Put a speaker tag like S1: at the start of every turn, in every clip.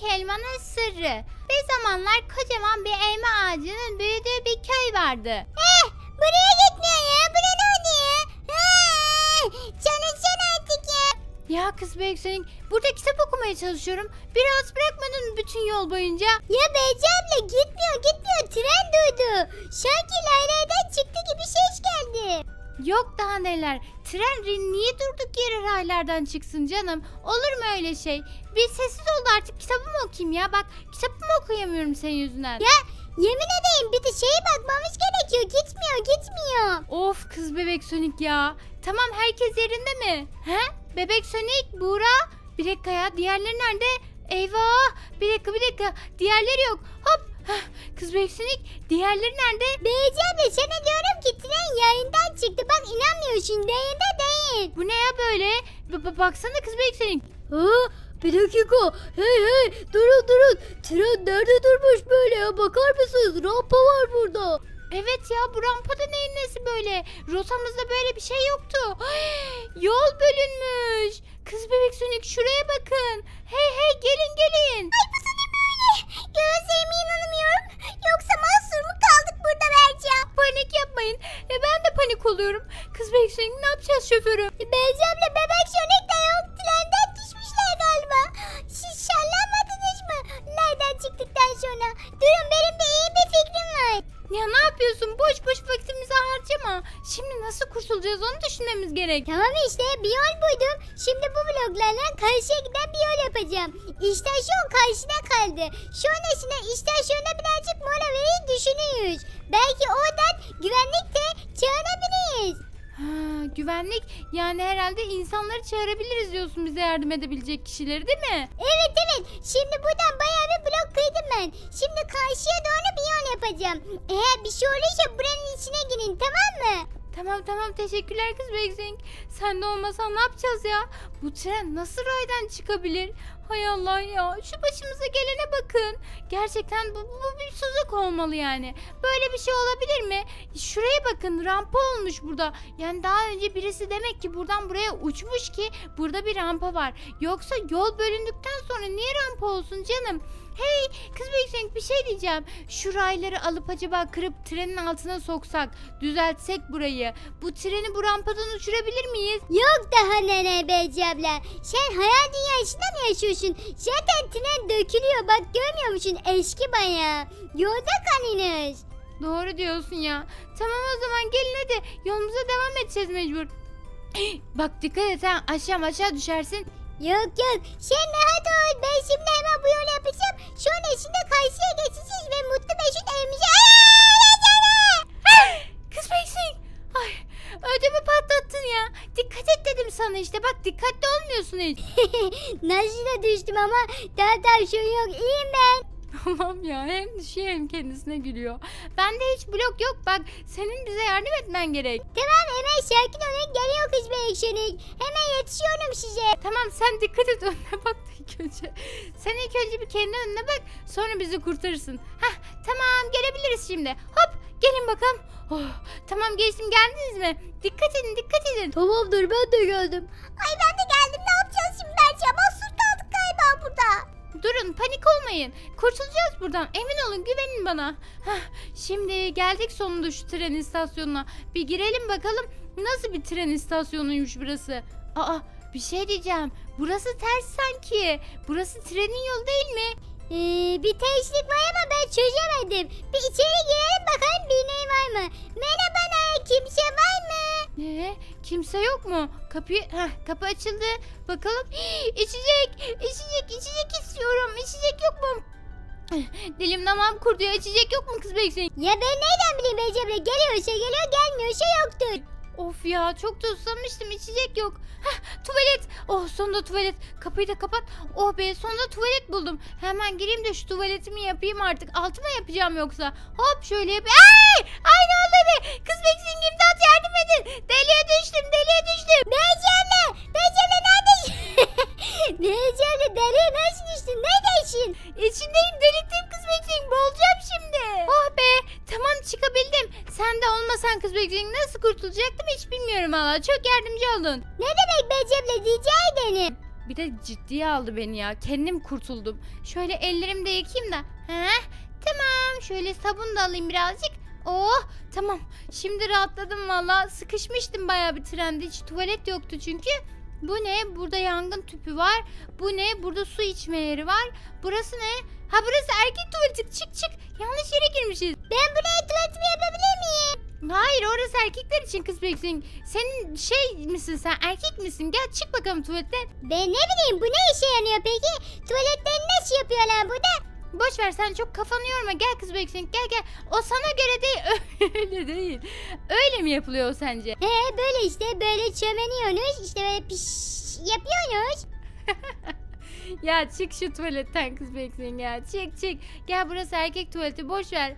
S1: Büyük Elmanın Sırrı. Bir zamanlar kocaman bir elma ağacının büyüdüğü bir köy vardı.
S2: Eh, buraya gitmiyor ya. Buraya ne oluyor? Çalışsana artık ya.
S1: Ya kız Büyüksönük burada kitap okumaya çalışıyorum. Biraz bırakmadın bütün yol boyunca?
S2: Ya Beyci abla gitmiyor gitmiyor. Tren duydu. Sanki laylaydan çıktı gibi ses geldi.
S1: Yok daha neler. Tren niye durduk yere raylardan çıksın canım? Olur mu öyle şey? Bir sessiz oldu artık kitabımı okuyayım ya. Bak kitabımı okuyamıyorum senin yüzünden.
S2: Ya yemin edeyim bir de şeye bakmamız gerekiyor. Gitmiyor gitmiyor.
S1: Of kız bebek Sonic ya. Tamam herkes yerinde mi? He? Bebek Sonic, Buğra. Bir dakika ya diğerleri nerede? Eyvah. Bir dakika bir dakika. Diğerleri yok. Hop. Kız bebek Sonic diğerleri nerede?
S2: Beyci abla sana diyorum ki tren yayından çıktı. Bak inanmıyorsun. Yayında değil.
S1: Bu ne ya böyle? B- b- baksana kız bebek Sonic.
S2: Aa, bir dakika. Hey hey durun durun. Tren nerede durmuş böyle ya? Bakar mısınız? Rampa var burada.
S1: Evet ya bu rampada neyin nesi böyle? Rotamızda böyle bir şey yoktu. Yol bölünmüş. Kız bebek Sonic şuraya bakın. Hey hey gelin gelin.
S2: Ay
S1: Panik yapmayın. E, ben de panik oluyorum. Kız bebek Sonic ne yapacağız şoförüm?
S2: Beyzemle bebek Sonic de yok. Trenden düşmüşler galiba. Siz şallanmadınız mı? Nereden çıktıktan sonra? Durun benim de iyi bir fikrim var.
S1: Ya ne yapıyorsun? Boş boş vaktimizi harcama. Şimdi nasıl kurtulacağız onu düşünmemiz gerek.
S2: Tamam işte bir yol buydum. Şimdi bu bloklarla karşıya giden bir yol yapacağım. İstasyon karşıda kaldı. Sonrasında istasyona birazcık mola verip düşünüyoruz. Belki oradan güvenlik de çağırabiliriz.
S1: Ha, güvenlik yani herhalde insanları çağırabiliriz diyorsun bize yardım edebilecek kişileri değil mi?
S2: Evet evet. Şimdi buradan bayağı bir blok kırdım ben. Şimdi karşıya doğru bir yol yapacağım. Eğer bir şey olursa buranın içine girin tamam mı?
S1: Tamam tamam teşekkürler kız Bekzing. Sen de olmasan ne yapacağız ya? Bu tren nasıl raydan çıkabilir? Hay Allah ya şu başımıza gelene bakın. Gerçekten bu, bu bir tuzak olmalı yani. Böyle bir şey olabilir mi? Şuraya bakın rampa olmuş burada. Yani daha önce birisi demek ki buradan buraya uçmuş ki burada bir rampa var. Yoksa yol bölündükten sonra niye rampa olsun canım? Hey kız Bekzing bir şey diyeceğim. Şu rayları alıp acaba kırıp trenin altına soksak, düzeltsek burayı. Bu treni bu rampadan uçurabilir miyiz?
S2: Yok daha nene Beyci abla. Sen hayal dünyasında mı yaşıyorsun? Zaten tren dökülüyor bak görmüyor musun? Eski bayağı. Yolda kalınız.
S1: Doğru diyorsun ya. Tamam o zaman gelin hadi yolumuza devam edeceğiz mecbur. Bak dikkat et ha aşağı aşağı düşersin.
S2: Yok yok sen rahat ol. Ben şimdi hemen bu yolu yapacağım. Sonrasında karşıya geçeceğiz ve mutlu mesut evimize...
S1: Kız Beysin. Ödümü patlattın ya. Dikkat et dedim sana işte bak dikkatli olmuyorsun hiç.
S2: Nasıl da düştüm ama daha daha şey yok. İyiyim ben.
S1: Tamam ya hem düşüyor hem kendisine gülüyor. Bende hiç blok yok bak senin bize yardım etmen gerek.
S2: Tamam hemen sakin olun. Geliyor kız Beyşenik. Hemen yetişiyorum size.
S1: Tamam sen dikkat et önüne bak da ilk önce. Sen ilk önce bir kendi önüne bak sonra bizi kurtarırsın. Hah tamam gelebiliriz şimdi. Hop gelin bakalım. Oh, tamam geçtim geldiniz mi? Dikkat edin dikkat edin.
S2: Tamamdır ben de geldim. Ay ben de geldim. Ne yapacağız şimdi Berca? Mahsur kaldık galiba burada.
S1: Durun panik olmayın. Kurtulacağız buradan. Emin olun güvenin bana. Hah, şimdi geldik sonunda şu tren istasyonuna. Bir girelim bakalım nasıl bir tren istasyonuymuş burası. Aa bir şey diyeceğim. Burası ters sanki. Burası trenin yolu değil mi?
S2: Ee, bir terslik var ama ben çözemedim. Bir içeri girelim bakalım bir ney var mı? Merhaba kimse var mı?
S1: Ee, kimse yok mu? Kapıyı, heh, kapı açıldı. Bakalım. Hii, içecek, içecek, içecek istiyorum. İçecek yok mu? Dilim damağım kurdu ya. İçecek yok mu kız Beksin?
S2: Ya ben nereden bileyim Ece'ble? Geliyorsa geliyor gelmiyorsa yoktur.
S1: Of ya çok da susamıştım içecek yok. Heh, tuvalet. Oh sonunda tuvalet. Kapıyı da kapat. Oh be sonunda tuvalet buldum. Hemen gireyim de şu tuvaletimi yapayım artık. Altıma yapacağım yoksa. Hop şöyle yap. Ay! Ay ne oldu be? Kız beksin imdat yardım edin. Deliye düştüm deliye düştüm.
S2: Bece'ble! Bece'ble neredesin? Bece'ble deriye nasıl düştün? Neredesin?
S1: İçindeyim delikteyim kız beksin. Boğulacağım şimdi. Oh be tamam çıkabildim. Sen de olmasan kız beksin nasıl kurtulacaktım hiç bilmiyorum valla. Çok yardımcı oldun.
S2: Ne demek Bece'ble rica ederim.
S1: Bir de ciddiye aldı beni ya. Kendim kurtuldum. Şöyle ellerimi de yıkayayım da. Heh, tamam. Şöyle sabun da alayım birazcık. Oh tamam. Şimdi rahatladım valla. Sıkışmıştım bayağı bir trende. Hiç tuvalet yoktu çünkü. Bu ne? Burada yangın tüpü var. Bu ne? Burada su içme yeri var. Burası ne? Ha burası erkek tuvaleti. Çık çık. Yanlış yere girmişiz.
S2: Ben buraya miyim?
S1: Orası erkekler için kız beksin. Senin şey misin sen erkek misin? Gel çık bakalım tuvaletten.
S2: Ben ne bileyim bu ne işe yarıyor peki? Tuvaletlerini nasıl yapıyorlar burada?
S1: Boş ver sen çok kafanı yorma. Gel kız beksin gel gel. O sana göre değil. Öyle değil. Öyle mi yapılıyor o sence?
S2: He böyle işte böyle çömeniyorsunuz işte böyle piş yapıyorsunuz.
S1: Ya çık şu tuvaletten kız beksin ya. Çık çık. Gel burası erkek tuvaleti boş ver.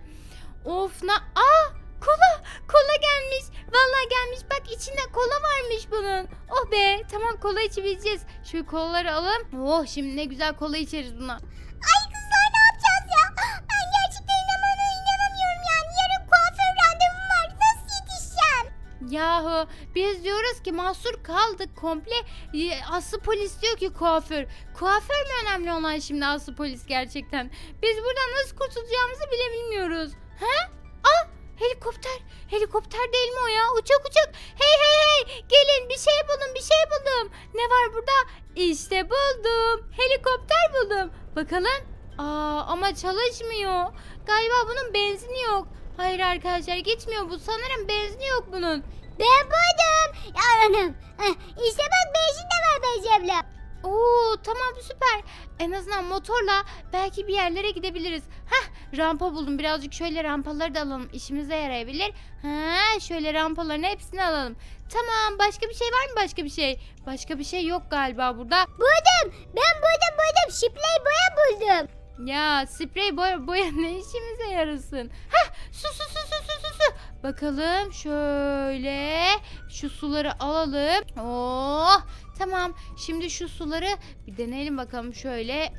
S1: Of na. Aa kola. Kola gelmiş. Vallahi gelmiş. Bak içinde kola varmış bunun. Oh be. Tamam kola içebileceğiz. Şu kolaları alalım. Oh şimdi ne güzel kola içeriz buna.
S2: Ay kızlar ne yapacağız ya? Ben gerçekten inanamıyorum, inanamıyorum yani. Yarın kuaför randevum var. Nasıl yetişeceğim?
S1: Yahu biz diyoruz ki mahsur kaldık komple. Ee, Aslı polis diyor ki kuaför. Kuaför mü önemli olan şimdi Aslı polis gerçekten? Biz buradan nasıl kurtulacağımızı bile bilmiyoruz. Ha? Helikopter. Helikopter değil mi o ya? Uçak uçak. Hey hey hey gelin bir şey buldum bir şey buldum. Ne var burada? İşte buldum. Helikopter buldum. Bakalım. Aa ama çalışmıyor. Galiba bunun benzini yok. Hayır arkadaşlar gitmiyor bu. Sanırım benzini yok bunun.
S2: Ben buldum. Ya anam. Heh, İşte bak benzin de var Beyci abla.
S1: Oo tamam süper. En azından motorla belki bir yerlere gidebiliriz. Hah rampa buldum. Birazcık şöyle rampaları da alalım. İşimize yarayabilir. Ha şöyle rampaların hepsini alalım. Tamam başka bir şey var mı başka bir şey? Başka bir şey yok galiba burada.
S2: Buldum. Ben buldum buldum. Şipley boya buldum.
S1: Ya sprey boya, boya ne işimize yarasın? Hah su su su su su su su. Bakalım şöyle şu suları alalım. Oh tamam şimdi şu suları bir deneyelim bakalım şöyle.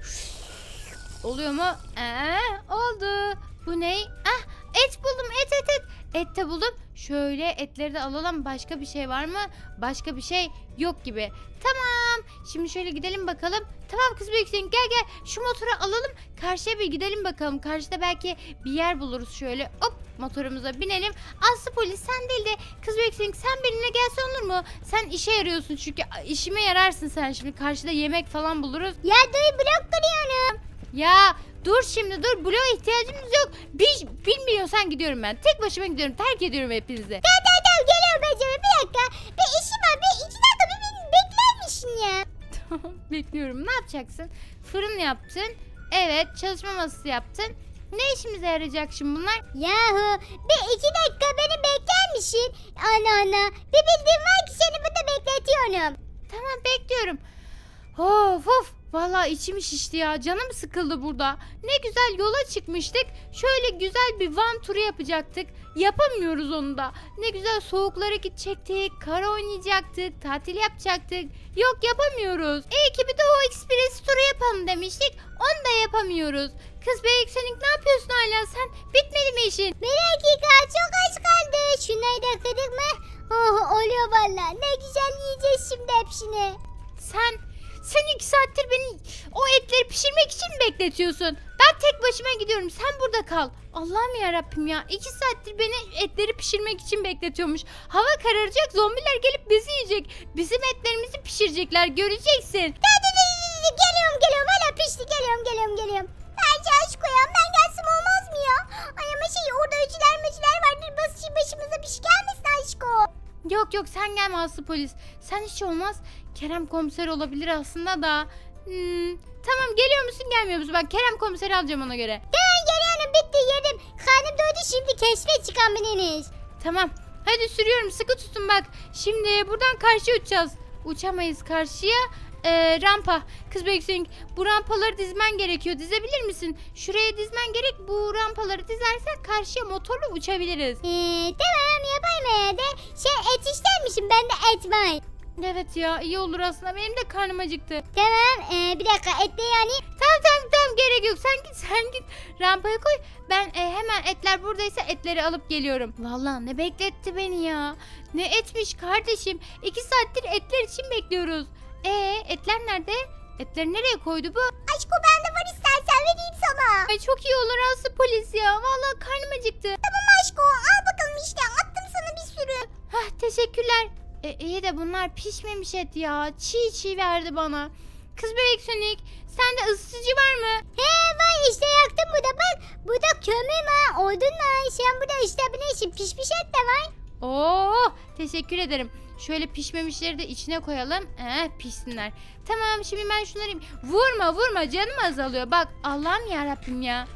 S1: Oluyor mu? Ee, oldu. Bu ne? Ah et buldum et et et. Et de buldum. Şöyle etleri de alalım. Başka bir şey var mı? Başka bir şey yok gibi. Tamam. Şimdi şöyle gidelim bakalım. Tamam kız büyüksün gel gel. Şu motoru alalım. Karşıya bir gidelim bakalım. Karşıda belki bir yer buluruz şöyle. Hop motorumuza binelim. Aslı polis sen değil de kız büyüksün sen benimle gelsen olur mu? Sen işe yarıyorsun çünkü işime yararsın sen şimdi. Karşıda yemek falan buluruz.
S2: Ya duy blok kırıyorum.
S1: Ya dur şimdi dur. Bloğa ihtiyacımız yok. Bir, bilmiyorsan gidiyorum ben. Tek başıma gidiyorum. Terk ediyorum hepinizi.
S2: Tamam tamam tamam geliyorum abla. Bir dakika. Bir işim var. Bir iki dakika bir beni bekler misin ya?
S1: Tamam bekliyorum. Ne yapacaksın? Fırın yaptın. Evet çalışma masası yaptın. Ne işimize yarayacak şimdi bunlar?
S2: Yahu bir iki dakika beni bekler misin? Ana ana. Bir bildiğin var ki seni burada bekletiyorum.
S1: Tamam bekliyorum. Of of. Vallahi içim şişti ya. Canım sıkıldı burada. Ne güzel yola çıkmıştık. Şöyle güzel bir van turu yapacaktık. Yapamıyoruz onu da. Ne güzel soğuklara gidecektik. Kar oynayacaktık. Tatil yapacaktık. Yok yapamıyoruz. İyi ki bir de o ekspres turu yapalım demiştik. Onu da yapamıyoruz. Kız be Eksenik ne yapıyorsun hala sen? Bitmedi mi işin?
S2: Bir dakika çok az kaldı. Şunları da kırdık mı? Oh oluyor valla. Ne güzel yiyeceğiz şimdi hepsini.
S1: Sen sen iki saattir beni o etleri pişirmek için mi bekletiyorsun? Ben tek başıma gidiyorum. Sen burada kal. Allah'ım ya Rabbim ya. iki saattir beni etleri pişirmek için bekletiyormuş. Hava kararacak. Zombiler gelip bizi yiyecek. Bizim etlerimizi pişirecekler. Göreceksin.
S2: Dur dur dur dur, dur. Geliyorum geliyorum. Valla pişti geliyorum geliyorum geliyorum. Bence aşk koyan ben gelsem olmaz mı ya? Ay ama şey orada öcüler möcüler vardır. Başı başımıza bir şey gelmesin aşko.
S1: Yok yok sen gelme Aslı polis. Sen hiç olmaz. Kerem komiser olabilir aslında da. Hmm, tamam geliyor musun gelmiyor musun? Ben Kerem komiseri alacağım ona göre.
S2: Ben geliyorum bitti yedim. Karnım doydu şimdi keşfe çıkan bininiz.
S1: Tamam. Hadi sürüyorum. Sıkı tutun bak. Şimdi buradan karşıya uçacağız. Uçamayız karşıya. Ee, rampa. Kız Beksin bu rampaları dizmen gerekiyor. Dizebilir misin? Şuraya dizmen gerek. Bu rampaları dizersen karşıya motorla uçabiliriz.
S2: Ee, tamam yapayım herhalde. Şey et istermişim ben de et var.
S1: Evet ya iyi olur aslında. Benim de karnım acıktı.
S2: Tamam ee, bir dakika et de yani.
S1: Tamam tamam tamam gerek yok. Sen git sen git. Rampaya koy. Ben e, hemen etler buradaysa etleri alıp geliyorum. Vallahi ne bekletti beni ya. Ne etmiş kardeşim. İki saattir etler için bekliyoruz. Ee etler nerede? Etleri nereye koydu bu?
S2: Aşko bende var istersen vereyim sana.
S1: Ay çok iyi olur Aslı polis ya. Vallahi karnım acıktı.
S2: Tamam Aşko al bakalım işte attım sana bir sürü.
S1: Hah teşekkürler. E, iyi de bunlar pişmemiş et ya. Çiğ çiğ verdi bana. Kız bebek sönük. Sende ısıtıcı var mı?
S2: He var işte yaktım bu da bak. Bu da kömür var odun var. Sen burada işte bu için pişmiş et de var.
S1: Oo, teşekkür ederim. Şöyle pişmemişleri de içine koyalım. Eh, pişsinler. Tamam şimdi ben şunları... Vurma vurma canım azalıyor. Bak Allah'ım ya Rabbim ya.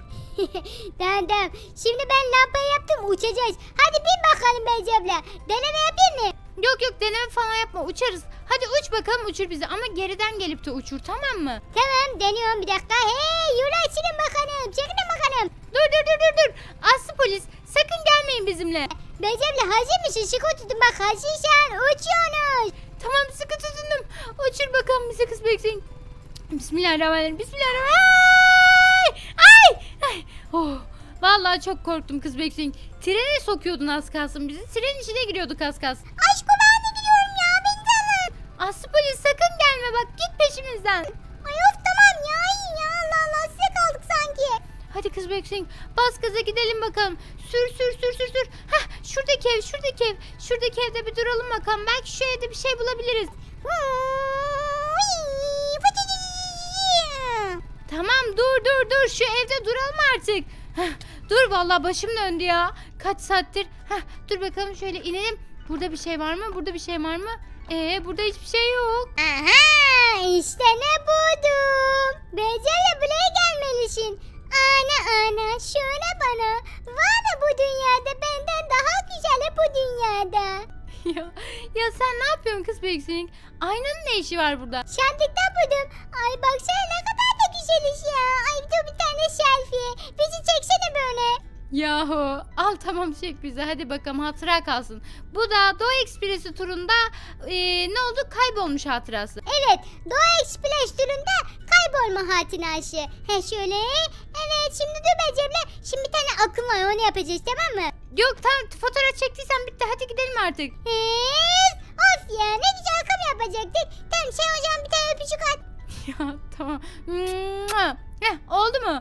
S2: tamam tamam. Şimdi ben lambayı yaptım uçacağız. Hadi bin bakalım Beyci abla. Deneme yapayım mı?
S1: Yok yok deneme falan yapma uçarız. Hadi uç bakalım uçur bizi ama geriden gelip de uçur tamam mı?
S2: Tamam deniyorum bir dakika. Hey yürü açılın bakalım. Çekilin bakalım.
S1: Dur dur dur dur dur. Aslı polis sakın gelmeyin bizimle.
S2: Abla hazır mısın? Şık tutun bak hazırsan uçuyorsunuz.
S1: Tamam sıkı tutundum. Uçur bakalım bizi kız bekleyin. Bismillahirrahmanirrahim. Bismillahirrahmanirrahim. Ay! Ay! Oh! Vallahi çok korktum kız bekleyin. Trene sokuyordun az kalsın bizi. Trenin içine giriyorduk az kalsın.
S2: Aşko ben de gidiyorum ya. Beni de alın.
S1: Aslı polis sakın gelme bak git peşimizden.
S2: Ay of tamam ya. iyi ya. Allah Allah
S1: kız bekleyin. Bas gaza gidelim bakalım. Sür sür sür sür sür. Hah şuradaki ev şuradaki ev. Şuradaki evde bir duralım bakalım. Belki şu evde bir şey bulabiliriz. Tamam dur dur dur şu evde duralım artık. Dur vallahi başım döndü ya. Kaç saattir. Heh, dur bakalım şöyle inelim. Burada bir şey var mı? Burada bir şey var mı? Ee burada hiçbir şey yok.
S2: Aha işte ne buldum. Becerle buraya gelmelisin. Ana ana şöyle bana. Var mı bu dünyada benden daha güzeli bu dünyada.
S1: ya, ya sen ne yapıyorsun kız Beksin? Aynanın ne işi var burada?
S2: Şenlikten buldum. Ay baksana ne kadar da güzeliz ya. Ay dur bir tane selfie. Bizi çeksene böyle.
S1: Yahu al tamam çek bize hadi bakalım hatıra kalsın. Bu da Doğu Ekspresi turunda ee, ne oldu kaybolmuş hatırası.
S2: Evet Doğa Express turunda kaybolma hatırası. He şöyle. Evet şimdi dur Becerle. Şimdi bir tane akım var onu yapacağız tamam mı?
S1: Yok tamam fotoğraf çektiysen bitti hadi gidelim artık.
S2: Ee, of ya ne güzel akım yapacaktık. Tamam sen zaman bir tane öpücük at.
S1: ya tamam. Heh, oldu mu?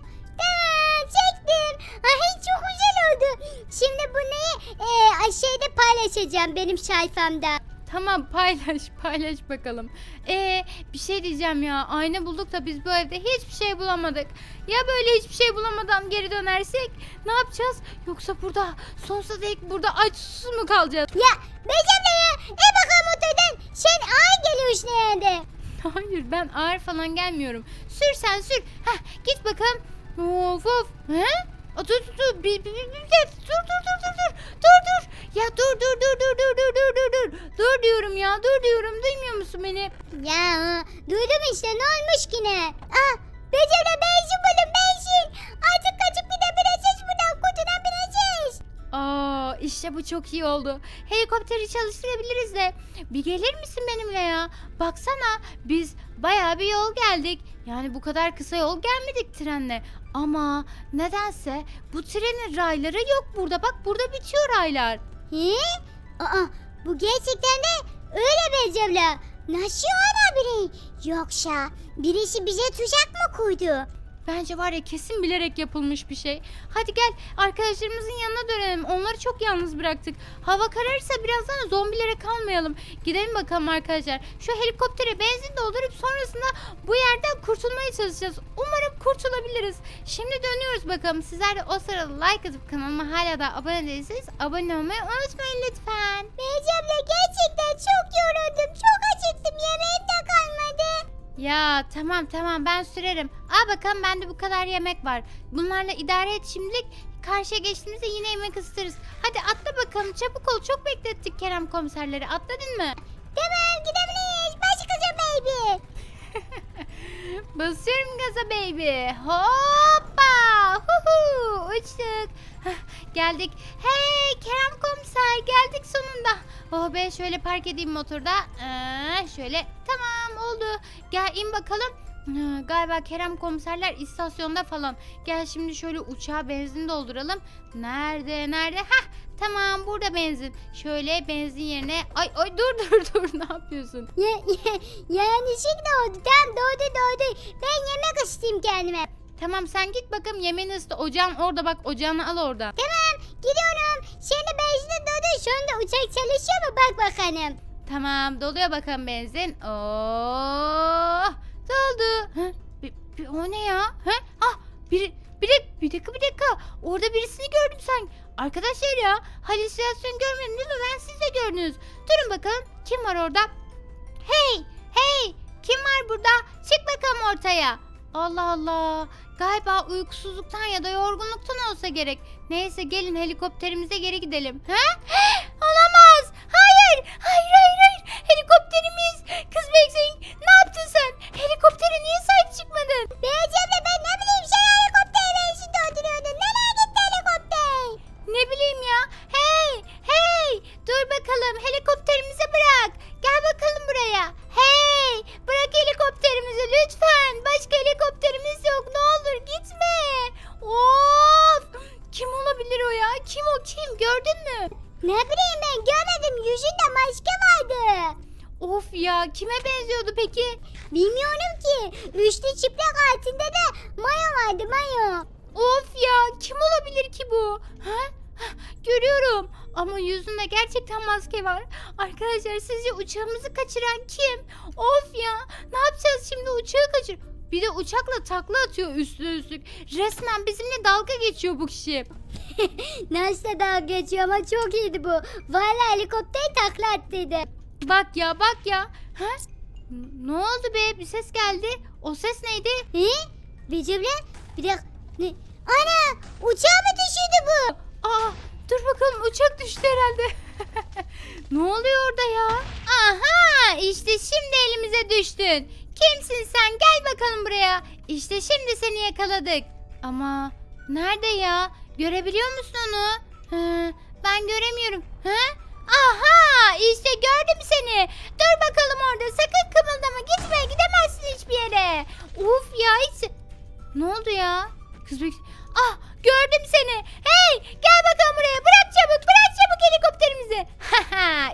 S2: Şimdi bunu e, aşağıda paylaşacağım benim sayfamda.
S1: Tamam paylaş paylaş bakalım. Ee, bir şey diyeceğim ya ayna bulduk da biz bu evde hiçbir şey bulamadık. Ya böyle hiçbir şey bulamadan geri dönersek ne yapacağız? Yoksa burada sonsuza dek burada aç susuz mu kalacağız?
S2: Ya Becerle ya. E bakalım otodan. Sen ağır geliyorsun herhalde.
S1: Hayır ben ağır falan gelmiyorum. Sür sen sür. Heh, git bakalım. Of of. He? Aa, Dur dur dur. Bir, bir, bir, bir, bir- dur dur dur dur dur. Dur dur. Ya dur dur dur dur dur dur dur dur dur. Dur diyorum ya dur diyorum. Duymuyor musun beni?
S2: Ya duydum işte ne olmuş ki ne? Ah Becerle benzin buldum benzin. Artık kaçıp gidebileceğiz buradan kurtulabileceğiz.
S1: Aa işte bu çok iyi oldu. Helikopteri çalıştırabiliriz de. Bir gelir misin benimle ya? Baksana biz bayağı bir yol geldik. Yani bu kadar kısa yol gelmedik trenle. Ama nedense bu trenin rayları yok burada. Bak burada bitiyor raylar.
S2: He? Aa bu gerçekten de öyle Becerle. Nasıl olabilir? Yoksa birisi bize tuzak mı kurdu?
S1: Bence var ya kesin bilerek yapılmış bir şey. Hadi gel arkadaşlarımızın yanına dönelim. Onları çok yalnız bıraktık. Hava kararırsa birazdan zombilere kalmayalım. Gidelim bakalım arkadaşlar. Şu helikoptere benzin doldurup sonrasında bu yerden kurtulmaya çalışacağız. Umarım kurtulabiliriz. Şimdi dönüyoruz bakalım. Sizler de o sırada like atıp kanalıma hala da abone değilseniz abone olmayı unutmayın lütfen.
S2: Becerle gerçekten çok yoruldum. Çok acıktım. Yemeğim de kalmadı.
S1: Ya tamam tamam ben sürerim. Al bakalım bende bu kadar yemek var. Bunlarla idare et şimdilik. Karşıya geçtiğimizde yine yemek ısıtırız. Hadi atla bakalım çabuk ol. Çok beklettik Kerem komiserleri. Atladın mı?
S2: Tamam gidebiliriz. Başka baby.
S1: Basıyorum gaza baby. Hoppa. Huhu. Uçtuk. Geldik. Hey Kerem komiser geldik sonunda. Oh be şöyle park edeyim motorda. Ee, şöyle tamam oldu. Gel in bakalım. Ha, galiba Kerem komiserler istasyonda falan. Gel şimdi şöyle uçağa benzin dolduralım. Nerede nerede? Hah tamam burada benzin. Şöyle benzin yerine. Ay ay dur dur dur ne yapıyorsun?
S2: Ya, ya, yanlışlıkla oldu. Tamam doğdu doğdu. Ben yemek ısıtayım kendime.
S1: Tamam sen git bakalım yemeğini ısıt. Ocağın orada bak ocağını al oradan.
S2: Tamam gidiyorum. Şimdi benzin doldu. Şu anda uçak çalışıyor mu? Bak bakalım.
S1: Tamam doluyor bakalım benzin. Oh doldu. Hı? Bir, bir- o ne ya? Hı? Ah biri, biri, bir dakika bir dakika. Orada birisini gördüm sen. Arkadaşlar ya halüsinasyon görmedim değil mi? Ben siz de gördünüz. Durun bakalım kim var orada? Hey hey kim var burada? Çık bakalım ortaya. Allah Allah. Galiba uykusuzluktan ya da yorgunluktan olsa gerek. Neyse gelin helikopterimize geri gidelim. Ha? Olamaz. Hayır. Hayır hayır hayır. Helikopterimiz. Kız Beksin ne yaptın sen? Helikoptere niye sahip çıkmadın?
S2: Beyazcığım ben ne bileyim sen helikoptere benzin dolduruyordun. Nereye gitti helikopter?
S1: Ne bileyim ya. Hey hey. Dur bakalım helikopterimizi bırak. Gel bakalım buraya. Hey bırak helikopterimizi lütfen. Başka helikopterimiz yok. Ne olur gitme. Of. Kim olabilir o ya? Kim o kim? Gördün mü?
S2: Ne bileyim ben görmedim. Yüzünde maske vardı.
S1: Of ya kime benziyordu peki?
S2: Bilmiyorum ki. Üçlü çıplak altında da mayo vardı mayo.
S1: Of ya kim olabilir ki bu? Ha? Görüyorum ama yüzünde gerçekten maske var. Arkadaşlar sizce uçağımızı kaçıran kim? Of ya ne yapacağız şimdi uçağı kaçır. Bir de uçakla takla atıyor üstüne üstlük. Resmen bizimle dalga geçiyor bu kişi.
S2: Nasıl da dalga geçiyor ama çok iyiydi bu. Valla helikopter takla attıydı.
S1: Bak ya bak ya. Ha? Ne oldu be? Bir ses geldi. O ses neydi?
S2: He? Bicimle bir dakika. Ne? Ana uçağı mı düşürdü bu?
S1: Aa, dur bakalım uçak düştü herhalde. ne oluyor orada ya? Aha işte şimdi elimize düştün. Kimsin sen? Gel bakalım buraya. İşte şimdi seni yakaladık. Ama nerede ya? Görebiliyor musun onu? Hı, ben göremiyorum. Hı? Aha işte gördüm seni. Dur bakalım orada sakın kımıldama gitme gidemezsin hiçbir yere. Uf ya hiç... Ne oldu ya? Kız bek... Ah gördüm seni. Hey gel bakalım buraya. Bırak çabuk bırak çabuk helikopterimizi.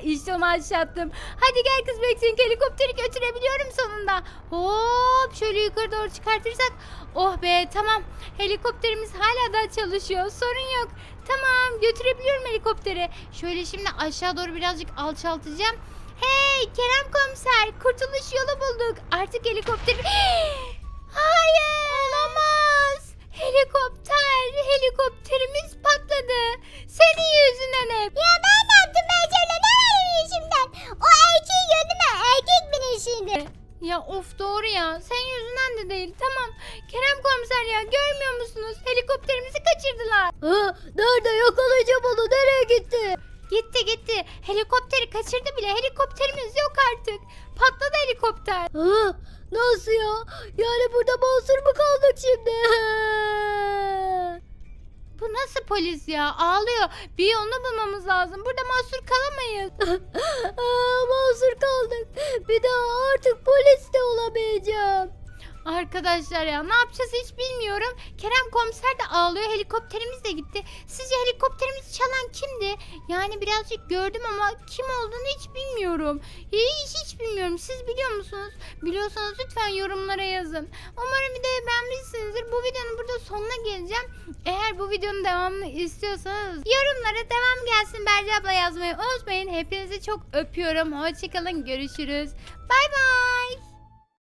S1: İşte onu aşağıttım. Hadi gel kız beksin helikopteri götürebiliyorum sonunda. Hop şöyle yukarı doğru çıkartırsak. Oh be tamam. Helikopterimiz hala da çalışıyor. Sorun yok. Tamam götürebiliyorum helikopteri. Şöyle şimdi aşağı doğru birazcık alçaltacağım. Hey Kerem komiser kurtuluş yolu bulduk. Artık helikopter... Hayır olamaz. Helikopter,
S2: Aa, mahsur kaldık. Bir daha artık polis de olamayacağım.
S1: Arkadaşlar ya ne yapacağız hiç bilmiyorum. Kerem komiser de ağlıyor. Helikopterimiz de gitti. Sizce helikopterimizi çalan kimdi? Yani birazcık gördüm ama kim olduğunu hiç bilmiyorum. Hiç hiç bilmiyorum. Siz biliyor musunuz? Biliyorsanız lütfen yorumlara yazın. Umarım videoyu beğenmişsinizdir. Bu videonun burada sonuna geleceğim. Eğer bu videonun devamını istiyorsanız yorumlara devam gelsin Berce abla yazmayı unutmayın. Hepinizi çok öpüyorum. Hoşçakalın. Görüşürüz. Bay bay.